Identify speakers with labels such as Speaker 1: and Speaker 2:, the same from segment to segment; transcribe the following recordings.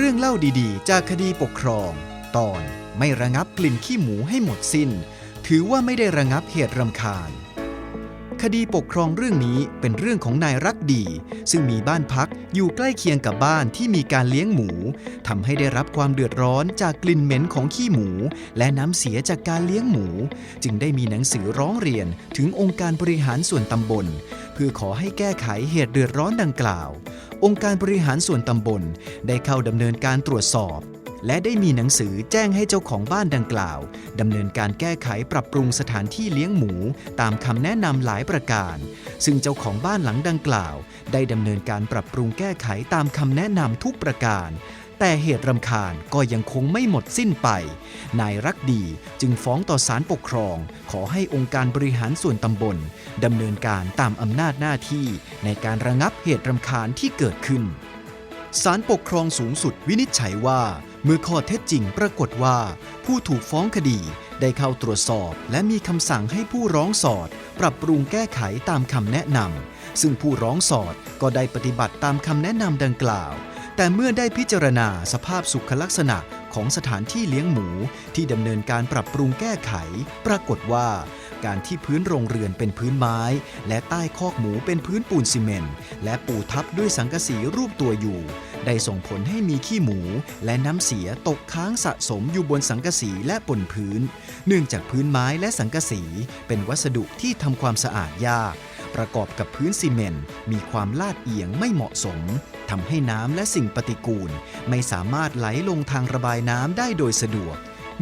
Speaker 1: เรื่องเล่าดีๆ จากคดีปกครอง ตอนไม่ระงับกลิ่นขี้หมูให้หมดสิ้น ถือว่าไม่ได้ระงับเหตุรำคาญ คดีปกครองเรื่องนี้เป็นเรื่องของนายรักดี ซึ่งมีบ้านพักอยู่ใกล้เคียงกับบ้านที่มีการเลี้ยงหมูทำให้ได้รับความเดือดร้อนจากกลิ่นเหม็นของขี้หมู และน้ำเสียจากการเลี้ยงหมู จึงได้มีหนังสือร้องเรียนถึงองค์การบริหารส่วนตำบล เพื่อขอให้แก้ไขเหตุเดือดร้อนดังกล่าว องค์การบริหารส่วนตำบลได้เข้าดำเนินการตรวจสอบ และได้มีหนังสือแจ้งให้เจ้าของบ้านดังกล่าวดำเนินการแก้ไขปรับปรุงสถานที่เลี้ยงหมู ตามคำแนะนำหลายประการ ซึ่งเจ้าของบ้านหลังดังกล่าว ได้ดำเนินการปรับปรุงแก้ไขตามคำแนะนำทุกประการ แต่เหตุรำคาญก็ยังคงไม่หมดสิ้นไป นายรักดีจึงฟ้องต่อศาลปกครอง ขอให้องค์การบริหารส่วนตำบลดำเนินการตามอำนาจหน้าที่ ในการระงับเหตุรำคาญที่เกิดขึ้นศาลปกครองสูงสุดวินิจฉัยว่า เมื่อข้อเท็จจริงปรากฏว่า ผู้ถูกฟ้องคดีได้เข้าตรวจสอบ และมีคำสั่งให้ผู้ร้องสอด ปรับปรุงแก้ไขตามคำแนะนำซึ่งผู้ร้องสอดก็ได้ปฏิบัติตามคำแนะนำดังกล่าว แต่เมื่อได้พิจารณาสภาพสุขลักษณะของสถานที่เลี้ยงหมูที่ดำเนินการปรับปรุงแก้ไข ปรากฏว่า การที่พื้นโรงเรือนเป็นพื้นไม้ และใต้คอกหมูเป็นพื้นปูนซีเมนต์และปูทับด้วยสังกะสีรูปตัวอยู่ ได้ส่งผลให้มีขี้หมูและน้ำเสียตกค้างสะสมอยู่บนสังกะสีและบนพื้น เนื่องจากพื้นไม้และสังกะสีเป็นวัสดุที่ทำความสะอาดยาก ประกอบกับพื้นซีเมนต์มีความลาดเอียงไม่เหมาะสมทำให้น้ำและสิ่งปฏิกูล ไม่สามารถไหลลงทางระบายน้ำได้โดยสะดวก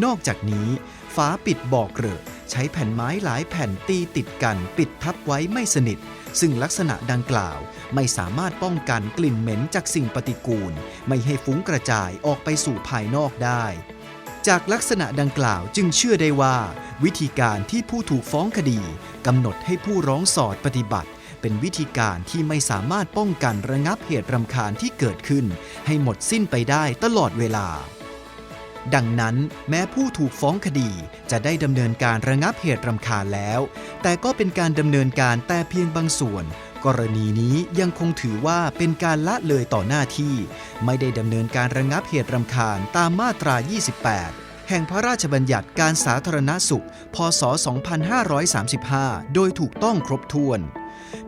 Speaker 1: นอกจากนี้ฝาปิดบ่อเกลอะใช้แผ่นไม้หลายแผ่นตีติดกันปิดทับไว้ไม่สนิท ซึ่งลักษณะดังกล่าวไม่สามารถป้องกันกลิ่นเหม็นจากสิ่งปฏิกูล ไม่ให้ฟุ้งกระจายออกไปสู่ภายนอกได้ จากลักษณะดังกล่าวจึงเชื่อได้ว่า วิธีการที่ผู้ถูกฟ้องคดีกำหนดให้ผู้ร้องสอดปฏิบัติ เป็นวิธีการที่ไม่สามารถป้องกันระงับเหตุรำคาญที่เกิดขึ้น ให้หมดสิ้นไปได้ตลอดเวลา ดังนั้นแม้ผู้ถูกฟ้องคดีจะได้ดำเนินการระงับเหตุรำคาญแล้ว แต่ก็เป็นการดำเนินการแต่เพียงบางส่วนกรณีนี้ยังคงถือว่าเป็นการละเลยต่อหน้าที่ ไม่ได้ดำเนินการระงับเหตุรำคาญตามมาตรา 28 แห่งพระราชบัญญัติการสาธารณสุข พศ 2535 โดยถูกต้องครบถ้วน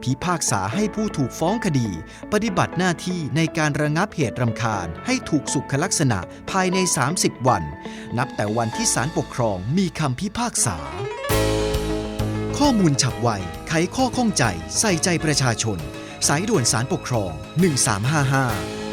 Speaker 1: พิพากษาให้ผู้ถูกฟ้องคดี ปฏิบัติหน้าที่ในการระงับเหตุรำคาญ ให้ถูกสุขลักษณะภายใน 30 วัน นับแต่วันที่ศาลปกครองมีคำพิพากษา ข้อมูลฉับไว ไขข้อข้องใจ ใส่ใจประชาชน สายด่วนสารปกครอง 1355